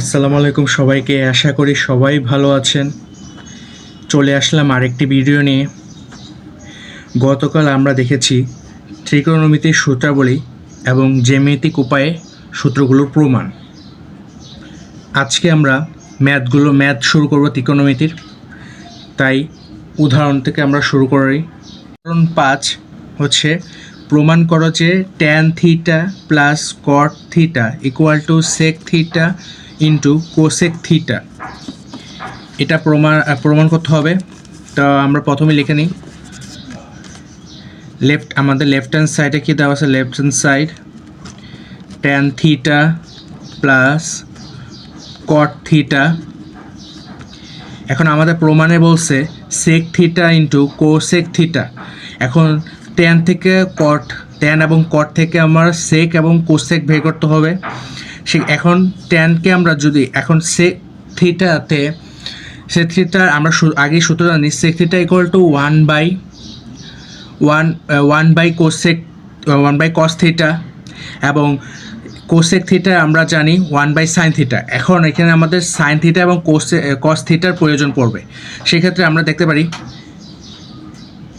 আসসালামু আলাইকুম সবাইকে। আশা করি সবাই ভালো আছেন। চলে আসলাম আরেকটি ভিডিও নিয়ে। গতকাল আমরা দেখেছি ত্রিকোণমিতির সূত্রাবলী এবং জ্যামিতিক উপায়ে সূত্রগুলোর প্রমাণ। আজকে আমরা ম্যাথগুলো, ম্যাথ শুরু করব ত্রিকোণমিতির। তাই উদাহরণ থেকে আমরা শুরু করি। উদাহরণ পাঁচ হচ্ছে, প্রমাণ করো যে tan theta plus cot theta equal to sec theta into cosec theta এটা প্রমাণ প্রমাণ করতে হবে। তো আমরা প্রথমে লিখে নিই। লেফট আমাদের লেফট হ্যান্ড সাইডে কী দেওয়া আছে? Left hand side tan theta plus cot theta এখন আমাদের প্রমাণে বলছে sec theta into cosec theta এখন ট্যান থেকে কট ট্যান এবং কট থেকে আমার সেক এবং কোসেক বের করতে হবে। সে এখন ট্যানকে আমরা যদি, এখন সে থিটাতে সে থিটা আমরা সু- আগেই সূত্র জানি sec theta equal to one by one one by cosec one by cos theta এবং কোসেক থিটা আমরা জানি ওয়ান বাই সাইন থিটা এখন এখানে আমাদের সাইন থিটা এবং কোসে কস থিটার প্রয়োজন পড়বে। সেক্ষেত্রে আমরা দেখতে পারি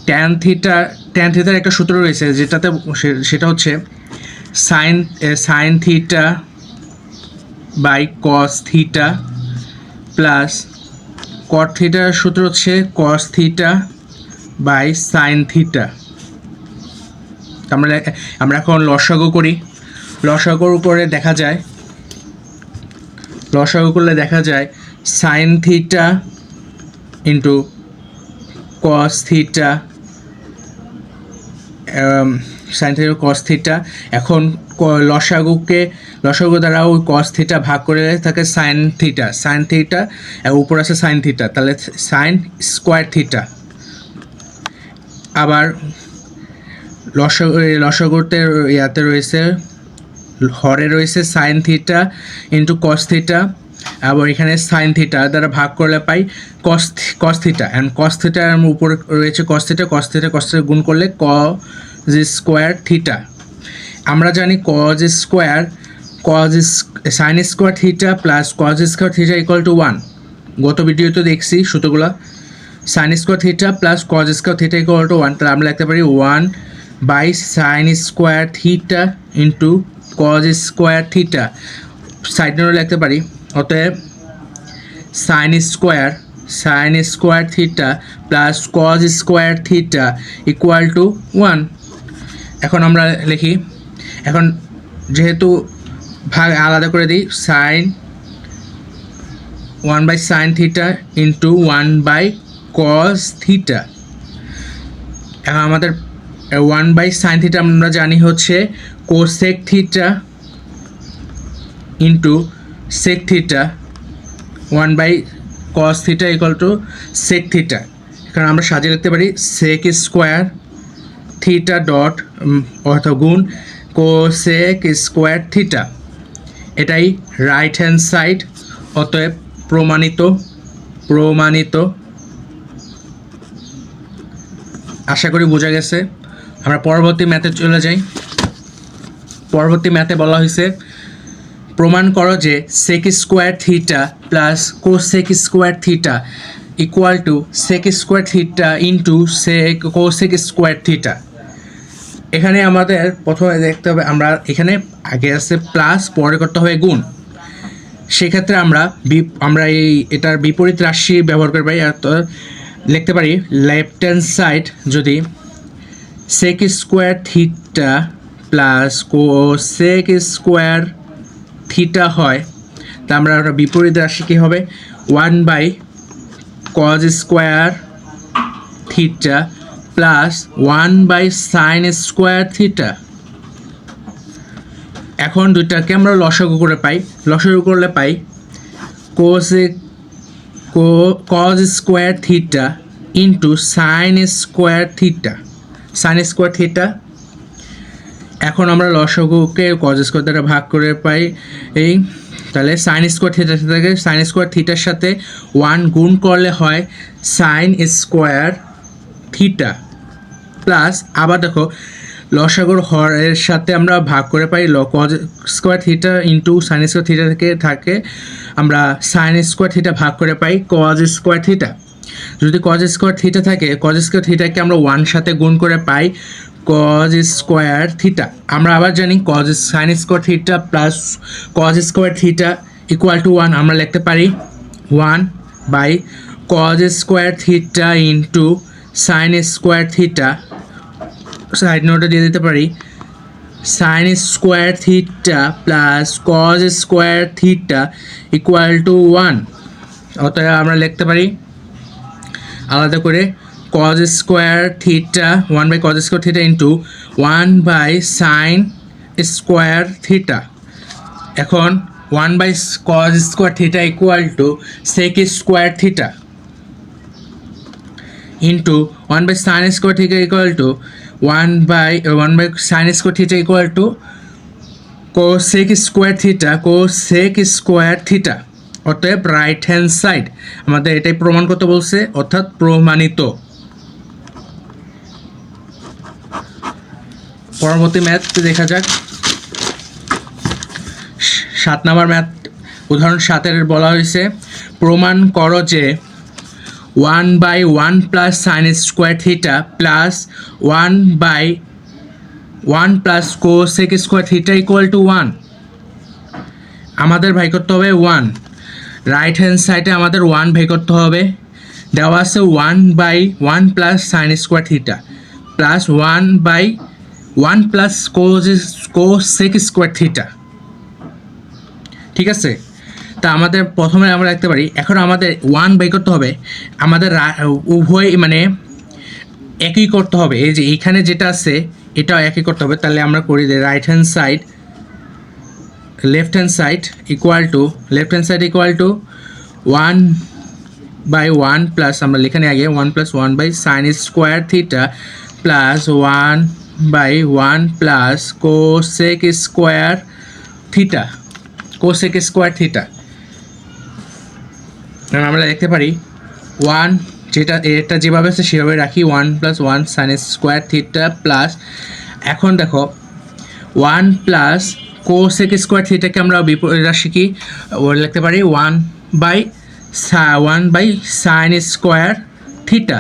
ট্যান থিটা ট্যান থিটার একটা সূত্র রয়েছে, যেটাতে সে- সেটা হচ্ছে sine sine theta by cos theta plus cot থিটার সূত্র হচ্ছে cos theta by sine theta আমরা আমরা এখন লসাগু করি। লসাগু করে দেখা যায়, লসাগু করলে দেখা যায় sine theta into cos theta sine theta cos theta এখন লসাগুকে লসাগু দ্বারা ওই কস থিটা ভাগ করে থাকে সাইন থিটা সাইন থিটা উপর আছে সাইন থিটা তাহলে সাইন স্কোয়ার থিটা আবার লসগ লসগতে ইয়াতে রয়েছে, হরে রয়েছে sine theta into cos theta আবার এখানে সাইন থিটা দ্বারা ভাগ করলে পাই কস কস থিটা অ্যান্ড কস থিটার উপরে রয়েছে cos theta cos theta cos theta গুণ করলে ক স্কোয়ার থিটা। আমরা জানি cos square cos sine square theta plus cos square theta equal to one. গত ভিডিওতে দেখছি সূত্রগুলো sine square theta plus cos square theta equal to one. তাহলে আমরা লিখতে পারি one by sine square theta into cos square theta. Side নোটে লিখতে পারি, অতএব sine square sine square theta plus cos square theta equal to one. এখন আমরা লিখি। এখন যেহেতু ভাগ আলাদা করে দিই sine one by sine theta into one by cos theta এখন আমাদের ওয়ান বাই সাইন থিটা আমরা জানি হচ্ছে cosec theta into sec theta one by cos theta equal to sec theta এখানে আমরা সাজিয়ে লিখতে পারি সেক স্কোয়ার থিটা ডট অর্থাৎ গুণ কোসেক স্কোয়ার থিটা এটাই রাইট হ্যান্ড সাইড অতএব প্রমাণিত প্রমাণিত। আশা করি বোঝা গেছে। আমরা পরবর্তী ম্যাথে চলে যাই। পরবর্তী ম্যাথে বলা হয়েছে, প্রমাণ করো যে sec square theta plus cosec square theta equal to sec square theta into sec cosec square theta এখানে আমাদের প্রথমে দেখতে হবে আমরা এখানে আগে আছে প্লাস পরে করতে হবে গুণ। সেক্ষেত্রে আমরা আমরা এই, এটার বিপরীত রাশি ব্যবহার করে পারি লিখতে পারি লেফট হ্যান্ড সাইড যদি sec square theta plus cosec square theta হয়, তা আমরা ওটা বিপরীত রাশি কী হবে? One by cos square theta plus one by sine square theta এখন দুইটাকে আমরা লসাগু করে পাই। লসাগু করলে পাই Kose cos square theta into sine square theta sine square theta এখন আমরা লসাগুকে কজ স্কোয়ার দ্বারা ভাগ করে পাই এই, তাহলে সাইন স্কোয়ার থিটার সাথে সাইন স্কোয়ার থিটার সাথে ওয়ান গুণ করলে হয় সাইন স্কোয়ার থিটা প্লাস আবার দেখো লসাগুর হরের সাথে আমরা ভাগ করে পাই ল cos square theta into sine square theta থেকে থাকে, আমরা সাইন স্কোয়ার থিটা ভাগ করে পাই কজ স্কোয়ার থিটা। যদি কজ স্কোয়ার থিটা থাকে, কজ স্কোয়ার থিটাকে আমরা ওয়ান সাথে গুণ করে পাই কজ স্কোয়ার থিটা। আমরা আবার জানি cos sine square theta plus cos square theta equal to one আমরা লিখতে পারি one by cos square theta into sine square theta side নোটে দিয়ে দিতে পারি sine square theta plus cos square theta equal to one অতএব আমরা লিখতে পারি, আলাদা করে cos square theta one by cos square theta into one by sine square theta এখন one by cos square theta equal to sec square theta into one by sine square theta equal to one by one by sine square theta equal to co cosec square theta কো cosec square theta অতএব right hand side আমাদের এটাই প্রমাণ করতে বলছে, অর্থাৎ প্রমাণিত। পরবর্তী ম্যাথ দেখা যাক। সাত নাম্বার ম্যাথ উদাহরণ সাতের বলা হয়েছে, প্রমাণ করো যে one by one plus sine square theta plus one by one plus cosec square theta equal to one. আমাদের ভাই করতে হবে ওয়ান। রাইট হ্যান্ড সাইডে আমাদের ওয়ান ভাই করতে হবে। দেওয়া আছে one by one plus sine square theta plus one by one plus cosec square theta. ঠিক আছে? তা আমাদের প্রথমে আমরা রাখতে পারি, এখন আমাদের ওয়ান বাই করতে হবে, আমাদের উভয় মানে একই করতে হবে, এই যে এইখানে যেটা আছে, এটাও একই করতে হবে, তাহলে আমরা করি যে right hand side left hand side equal to left hand side equal to one by one plus আমরা লিখে আগে one plus one by sine square theta plus one by one plus cosec square theta cosec square theta কারণ আমরা দেখতে পারি one যেটা, এটা যেভাবে আছে সেভাবে রাখি one plus one sine square theta plus এখন দেখো ওয়ান প্লাস কোসেক স্কোয়ার থিটাকে আমরা বিপরীত রাশি কি লিখতে পারি one by one by sine square theta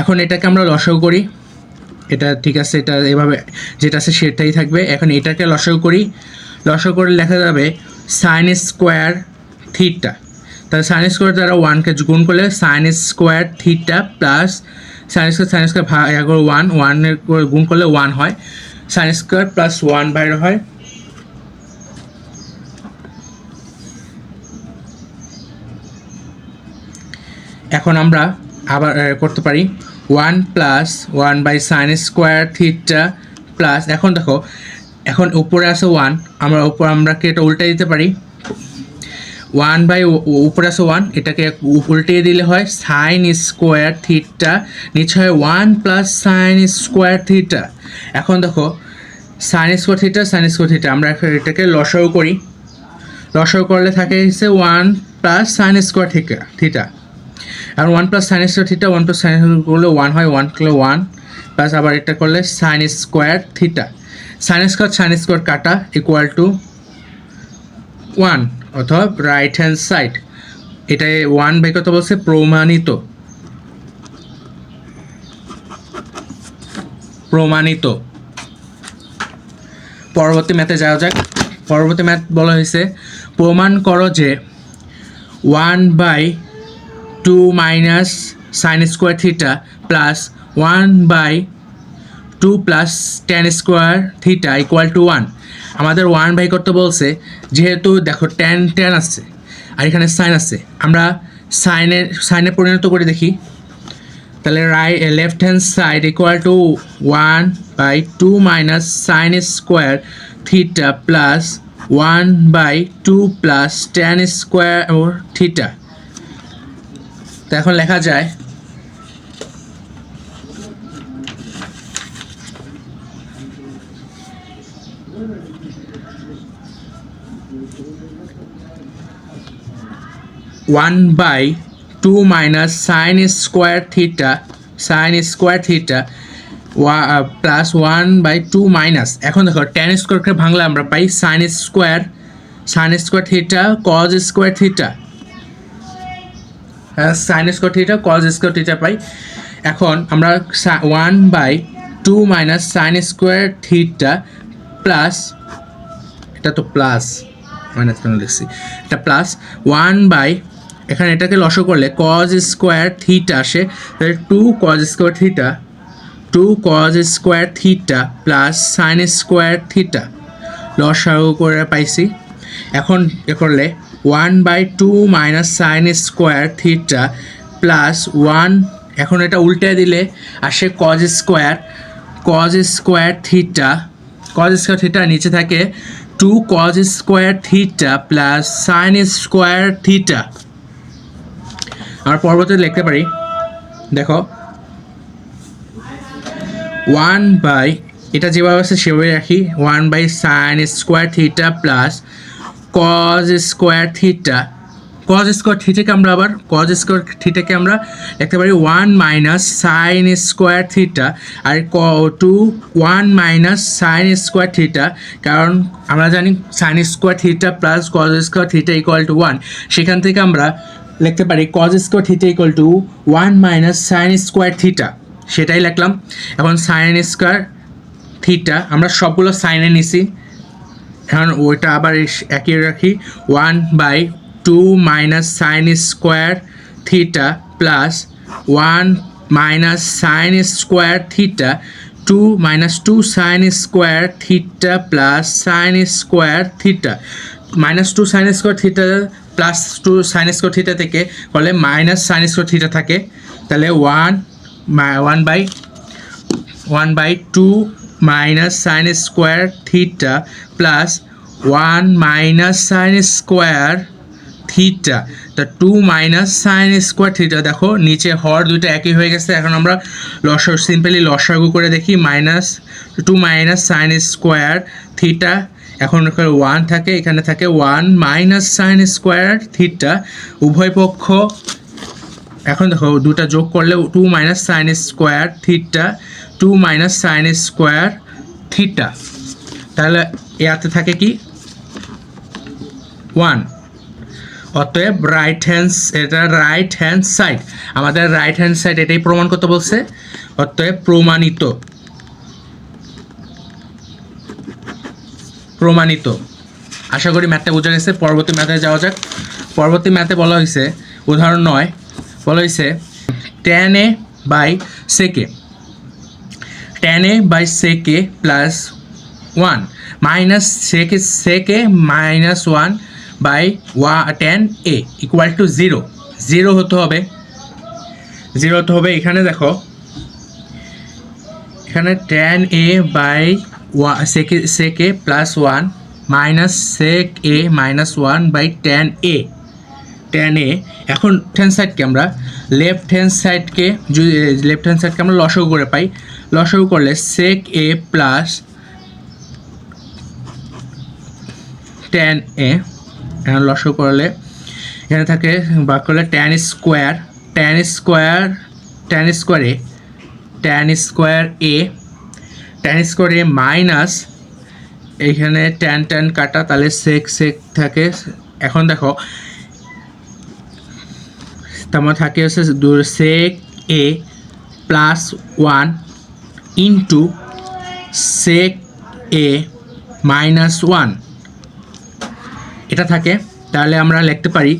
এখন এটাকে আমরা লসাগু করি, এটা ঠিক আছে, এটা এভাবে, যেটা আছে সেটাই থাকবে। এখন এটাকে লসাগু করি, লসাগু করে লেখা যাবে সাইন স্কোয়ার থিটা তাহলে সাইন স্কোয়ার দ্বারা ওয়ানকে গুণ করলে sine square theta plus sine square sine square ভাগ করে ওয়ান ওয়ানের গুণ করলে ওয়ান হয়। সাইন স্কোয়ার প্লাস ওয়ান বাইরে হয়। এখন আমরা আবার করতে পারি। One plus one by sine square theta plus এখন দেখো, এখন উপরে আছে ওয়ান আমরা উপর, আমরা কি এটা উল্টে দিতে পারি? ওয়ান বাই উপরে আছে ওয়ান এটাকে উল্টিয়ে দিলে হয় সাইন স্কোয়ার থিটা নিচে হয় one plus sine square theta এখন দেখো sine square theta sine square theta আমরা এটাকে লসাও করি। লসাও করলে থাকে হচ্ছে one plus sine square theta theta আর one plus sine square theta one plus sine করলে ওয়ান হয় ওয়ান করলে ওয়ান প্লাস আবার এটা করলে sine square theta sine square sine square কাটা ইকুয়াল টু ওয়ান অথবা রাইট হ্যান্ড সাইড এটা one by কত বলছে প্রমাণিত। প্রমাণিত। পরবর্তী ম্যাথে যাওয়া যাক। পরবর্তী ম্যাথ বলা হয়েছে, প্রমাণ করো যে one by two minus sine square theta plus one by two plus tan square theta equal to one আমাদের ওয়ান বাই করতে বলছে, যেহেতু দেখো টেন টেন আসছে, আর এখানে সাইন আছে আমরা সাইনে সাইনে পরিণত করে দেখি। তাহলে right left hand side equal to one by two minus sine square theta plus one by two plus tan square theta তো এখন লেখা যায় one by two minus sine square theta sine square theta plus one by two minus এখন দেখো tan স্কোয়ারকে ভাঙলে আমরা পাই sine square sine square theta cos square theta sine square theta cos square theta পাই। এখন আমরা one by two minus sine square theta plus এটা তো plus minus কেন লিখছি? এটা প্লাস ওয়ান বাই এখানে এটাকে লস করলে কজ স্কোয়ার থিটা আসে, তাহলে two cos square theta two cos square theta plus sine square theta লসাগু করে পাইছি। এখন এ করলে one by two minus sine square theta plus one এখন এটা উল্টে দিলে আসে cos square cos square theta cos square theta নিচে থাকে two cos square theta plus sine square theta আর পরবর্তীতে লিখতে পারি, দেখো ওয়ান বাই এটা যেভাবে আছে সেভাবে রাখি one by sine square theta plus cos square theta cos square থিটাকে আমরা আবার কজ স্কোয়ার থিটাকে আমরা লিখতে পারি one minus sine square theta আর ক to one minus sine square theta কারণ আমরা জানি sine square theta plus cos square theta equal to one সেখান থেকে আমরা লিখতে পারি cos square theta equal to one minus sine square theta সেটাই লিখলাম। এখন সাইন স্কোয়ার থিটা আমরা সবগুলো সাইনে নিছি। এখন ওইটা আবার একই রাখি। One by two minus sine square theta plus one minus sine square theta two minus two sine square theta plus sine square theta minus two sine square theta plus two sine square theta থেকে করলে minus sine square theta থাকে, তাহলে one one by one by two minus sine square theta plus one minus sine square theta তা two minus sine square theta দেখো, নিচে হর দুটো একই হয়ে গেছে, এখন আমরা লস সিম্পলি লসাগু করে দেখি minus two minus sine square theta এখন ওয়ান থাকে, এখানে থাকে one minus sine square theta উভয় পক্ষ, এখন দেখো, দুটা যোগ করলে two minus sine square theta two minus sine square theta তাহলে ইয়াতে থাকে কি? ওয়ান অতএব রাইট হ্যান্ড এটা রাইট হ্যান্ড সাইড আমাদের রাইট হ্যান্ড সাইড এটাই প্রমাণ করতে বলছে। অতএব প্রমাণিত। প্রমাণিত। আশা করি ম্যাথটা বোঝা গেছে। পরবর্তী ম্যাথে যাওয়া যাক। পরবর্তী ম্যাথে বলা হয়েছে, উদাহরণ নয়, বলা হয়েছে tan A by sec tan A by sec plus one minus sec sec minus one by one tan A equal to zero. Zero হতে হবে। জিরো হতে হবে এখানে দেখো। এখানে ten A by one sec sec plus one minus sec A minus one by tan A. Tan A. এখন hand সাইডকে আমরা left hand সাইডকে যদি লেফট হ্যান্ড সাইডকে আমরা লসগু করে পাই, লসগু করলে সেক এ প্লাস টেন এ এখানে লসগু করলে এখানে থাকে বাক করলে tan square tan square tan square tan square A tan square minus এইখানে টেন টেন কাটা, তাহলে সেক সেক থাকে। এখন দেখো তোমার থাকে হচ্ছে sec A plus one into sec A minus one এটা থাকে, তাহলে আমরা লিখতে পারি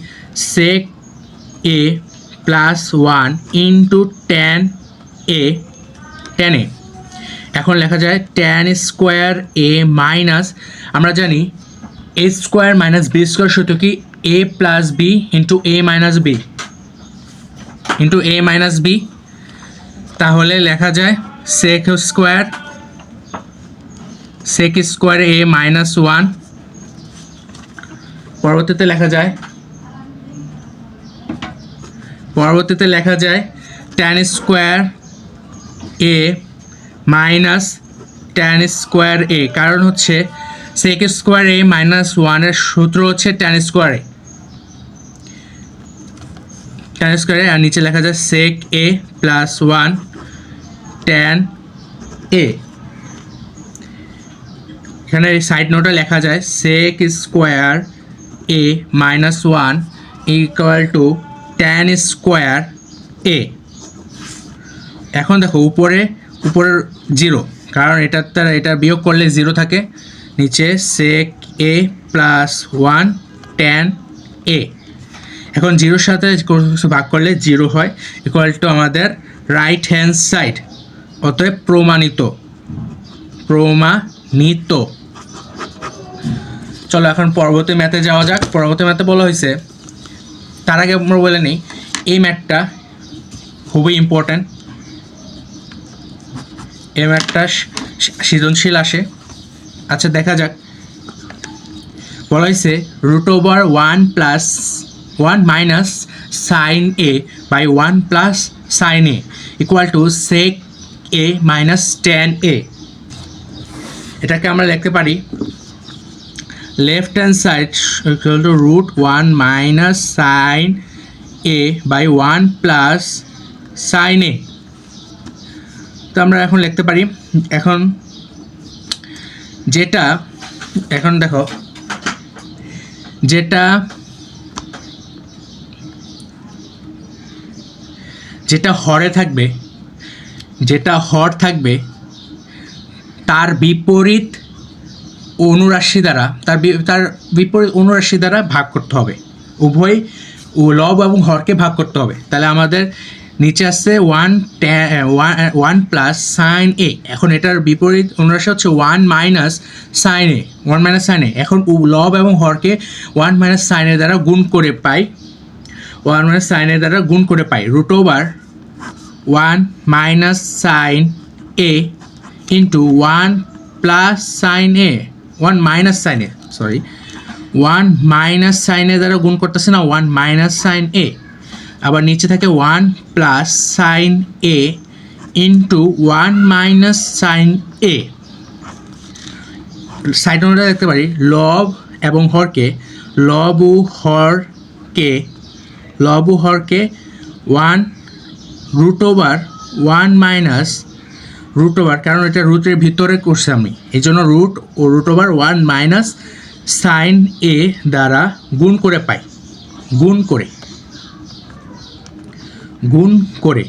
sec A plus one into tan A tan A এখন লেখা যায় টেন স্কোয়ার এ মাইনাস আমরা জানি A square minus B square সূত্র কি? A plus B into A minus B into A minus B তাহলে লেখা যায় sec square sec square A minus one পরবর্তীতে লেখা যায়, পরবর্তীতে লেখা যায় tan square A minus tan square A কারণ হচ্ছে সেক স্কোয়ার এ মাইনাস ওয়ানের সূত্র হচ্ছে ট্যান স্কোয়ার এ ট্যান স্কোয়ারে আর নিচে লেখা যায় sec A plus one tan A এখানে সাইড নোটে লেখা যায় sec square A minus one equal to tan square A এখন দেখো, উপরে, উপরের জিরো কারণ এটার তার এটা বিয়োগ করলে জিরো থাকে। নিচে sec A plus one tan A এখন জিরোর সাথে ভাগ করলে জিরো হয় ইকুয়াল টু আমাদের রাইট হ্যান্ড সাইড অতএব প্রমাণিত প্রমাণিত। চলো এখন পরবর্তী ম্যাথে যাওয়া যাক। পরবর্তী ম্যাথে বলা হয়েছে, তার আগে আমরা বলে নিই, এই ম্যাথটা খুবই ইম্পর্ট্যান্ট এই ম্যাথটা সৃজনশীল আসে। আচ্ছা দেখা যাক। বলা হয়েছে root over one plus one minus sine A by one plus sine A equal to sec A minus tan A এটাকে আমরা লিখতে পারি left hand side equal to root one minus sine A by one plus sine A তো আমরা এখন লিখতে পারি, এখন যেটা, এখন দেখো, যেটা যেটা হরে থাকবে, যেটা হর থাকবে, তার বিপরীত অনুরাশি দ্বারা, তার তার বিপরীত অনুরাশি দ্বারা ভাগ করতে হবে। উভয় লব এবং হরকে ভাগ করতে হবে। তাহলে আমাদের নিচে আসছে one one plus sine A এখন এটার বিপরীত অনুরাশি হচ্ছে one minus sine A one minus sine A এখন লব এবং হরকে ওয়ান মাইনাস সাইনের দ্বারা গুণ করে পাই। ওয়ান মাইনাস সাইনের দ্বারা গুণ করে পাই। Root over one minus sine A into one plus sine A one minus সাইনে সরি ওয়ান মাইনাস সাইনে দ্বারা গুণ করতেছে না ওয়ান মাইনাস সাইন এ আবার নিচে থাকে one plus sine A into one minus sine A side নোটে দেখতে পারি, লব এবং হরকে, লব ও হরকে, লব ও হরকে one root over one minus root over কারণ এটা রুটের ভিতরে করছি আমি। এই জন্য root O root over one minus sine A দ্বারা গুণ করে পাই। গুণ করে। গুণ করে।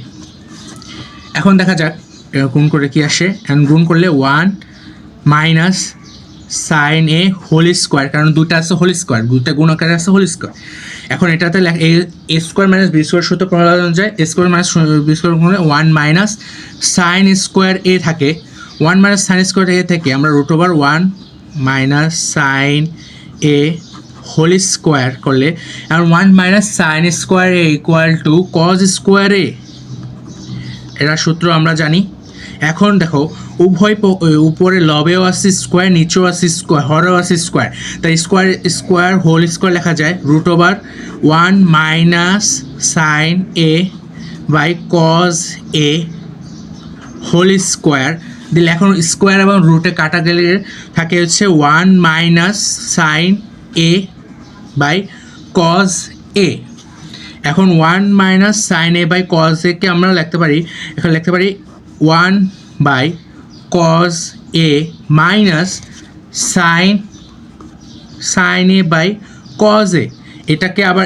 এখন দেখা যাক গুণ করে কি আসে? এখন গুণ করলে one minus sine A whole square কারণ দুটো আছে হোল স্কোয়ার দুটা গুণ আকারে আছে হোল স্কোয়ার এখন এটাতে A square minus B square সূত্র প্রণালী অনুযায়ী A square minus B square one minus sine square A থাকে। One minus sine square A থেকে আমরা root over one minus sine A whole square করলে আর one minus sine square A equal to cos square A. এরা সূত্র আমরা জানি। এখন দেখো উভয় উপরে লবেও আছে স্কোয়ার নিচেও আছে স্কোয়ার হরেও আছে স্কোয়ার তাই স্কোয়ার স্কোয়ার হোল স্কোয়ার লেখা যায়। Root over one minus sine A by cos A whole square দিলে এখন স্কোয়ার এবং রুটে কাটা গেলে থাকে হচ্ছে one minus sine A by cos A এখন one minus sine A by cos একে আমরা লিখতে পারি, এখন লিখতে পারি one by cos A minus sine sine A by cos A এটাকে আবার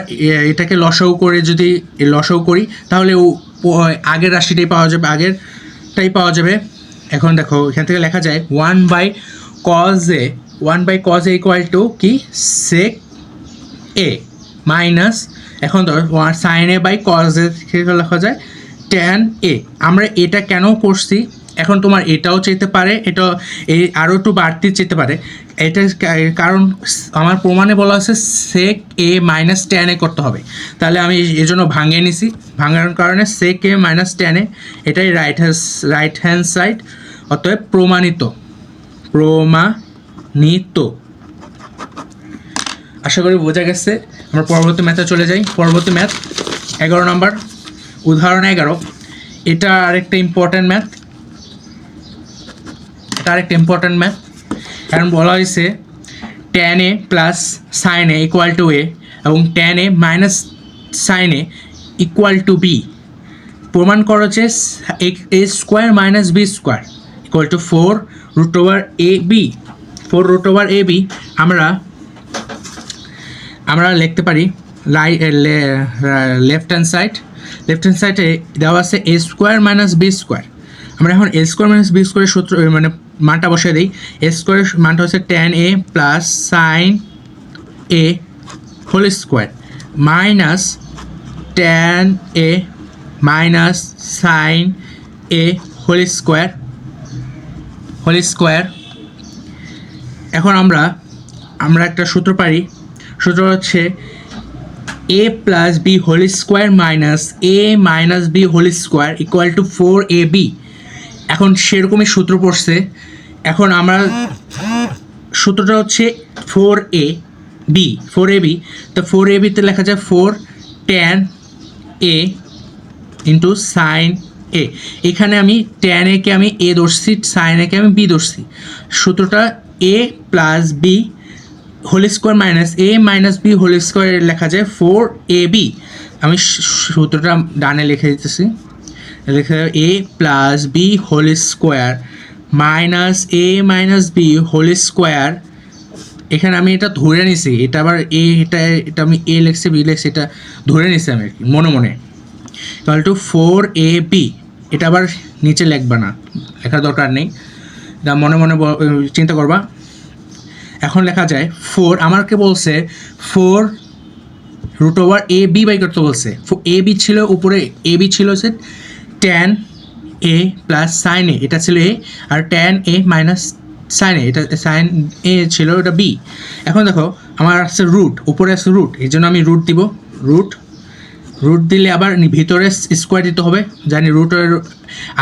এটাকে লসাউ করে যদি লসাউ করি, তাহলে আগের রাশিটাই পাওয়া যাবে, আগেরটাই পাওয়া যাবে। এখন দেখো, এখান থেকে লেখা যায় one by cos A one by cos A equal to কি? সেক এ মাইনাস এখন ধর sine A by cos A লেখা যায় ট্যান এ আমরা এটা কেন করছি? এখন তোমার এটাও চেতে পারে, এটা, এই আরও একটু বাড়তি চেতে পারে। এটা কারণ আমার প্রমাণে বলা আছে সেক এ মাইনাস ট্যান এ করতে হবে। তাহলে আমি এই জন্য ভাঙিয়ে নিছি। ভাঙার কারণে সেক এ মাইনাস ট্যান এ এটাই right hand right hand side অতএব প্রমাণিত। প্রমাণিত। আশা করি বোঝা গেছে। আমরা পরবর্তী ম্যাথে চলে যাই। পরবর্তী ম্যাথ এগারো নম্বর উদাহরণ এগারো। এটা আরেকটা ইম্পর্ট্যান্ট ম্যাথ এটা আরেকটা ইম্পর্ট্যান্ট ম্যাথ কারণ বলা হয়েছে tan A plus sine A equal to A এবং tan A minus sine A equal to B প্রমাণ করো যে A square minus B square equal to four root over A B four root over A B আমরা আমরা লিখতে পারি right left hand side left hand সাইডে দেওয়া আছে A square minus B square আমরা এখন এ স্কোয়ার মাইনাস বি স্কোয়ারের সূত্র মানে মানটা বসিয়ে দিই। এ স্কোয়ারের মানটা হচ্ছে tan A plus sine A whole square minus tan A minus sine A whole square whole square এখন আমরা আমরা একটা সূত্র পারি। সূত্র হচ্ছে A plus B whole square minus A minus B whole square equal to four A B এখন সেরকমই সূত্র পড়ছে। এখন আমরা সূত্রটা হচ্ছে four A B four A B তো ফোর এ বিতে লেখা যায় four tan A into sine A এখানে আমি টেন একে আমি এ ধরছি সাইন একে আমি বি ধরছি। সূত্রটা A plus B whole square minus A minus B whole square লেখা যায় ফোর এ বি আমি সূত্রটা ডানে লিখে দিতেছি। লেখা A plus B whole square minus A minus B whole square এখানে আমি এটা ধরে নিছি, এটা আবার এ এটা এটা আমি এ লিখছি বি লিখছি, এটা ধরে নিছি আমি মনে মনে। Equal to four A B এটা আবার নিচে লিখবা না, লেখার দরকার নেই। এটা মনে মনে চিন্তা করবা। এখন লেখা যায় ফোর আমাকে বলছে four root over A B by করতে বলছে। এ বি ছিল উপরে এ বি ছিল হচ্ছে tan A plus sine A এটা ছিল A R tan A minus sine A এটা সাইন এ ছিল এটা বি এখন দেখো, আমার আছে রুট উপরে আছে রুট এই জন্য আমি রুট দিব রুট রুট দিলে আবার ভিতরে স্কোয়ার দিতে হবে, জানি রুটের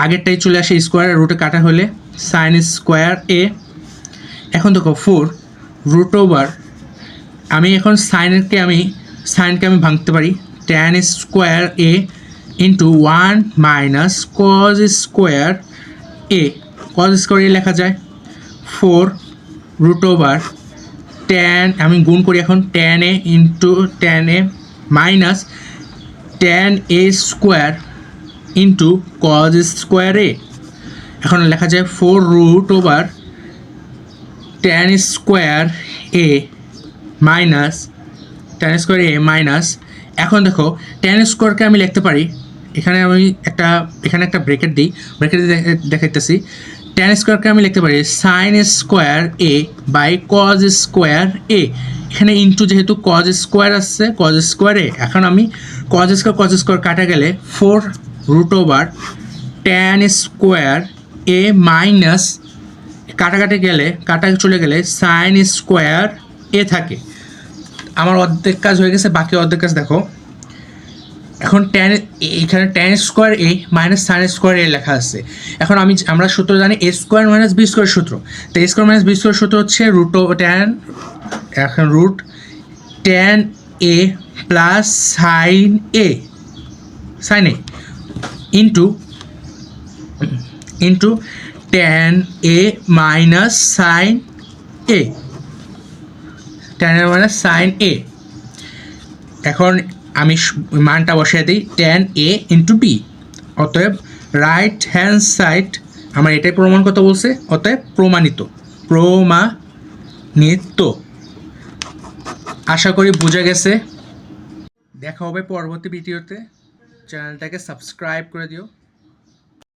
আগেরটাই চলে আসে স্কোয়ার রুটে কাটা হলে সাইন স্কোয়ার এ এখন দেখো ফোর রুট ওভার আমি এখন সাইনকে আমি সাইনকে আমি ভাঙতে পারি tan square A into one minus cos square A cos square লেখা যায়। ফোর রুট ওভার ট্যান আমি গুণ করি এখন tan A into tan A minus tan A square into cos square A এখন লেখা যায় four root over tan square A minus tan square A minus এখন দেখো ট্যান স্কোয়ারকে আমি লিখতে পারি এখানে আমি একটা, এখানে একটা ব্রেকেট দিই ব্রেকেট দেখাইতেছি। ট্যান স্কোয়ারকে আমি লিখতে পারি sine square A by cos square A এখানে ইন্টু যেহেতু কজ স্কোয়ার আসছে কজ স্কোয়ার এ এখন আমি কজ স্কোয়ার কজ স্কোয়ার কাটা গেলে four root over tan square A minus কাটাকাটি গেলে, কাটা চলে গেলে সাইন স্কোয়ার এ থাকে। আমার অর্ধেক কাজ হয়ে গেছে, বাকি অর্ধেক কাজ দেখো। এখন ট্যান এখানে tan square A minus sine square A লেখা আছে। এখন আমি, আমরা সূত্র জানি A square minus B square সূত্র। তো A square minus B square সূত্র হচ্ছে রুট ট্যান এখন root tan A plus sine A sine A into into tan A minus sine A tan A minus sine A এখন আমি মানটা বসিয়ে দিই টেন এ ইন্টু বি অতএব right hand side আমার এটাই প্রমাণ কথা বলছে, অতএব প্রমাণিত প্রমাণিত। আশা করি বোঝা গেছে। দেখা হবে পরবর্তী ভিডিওতে। চ্যানেলটাকে সাবস্ক্রাইব করে দিও।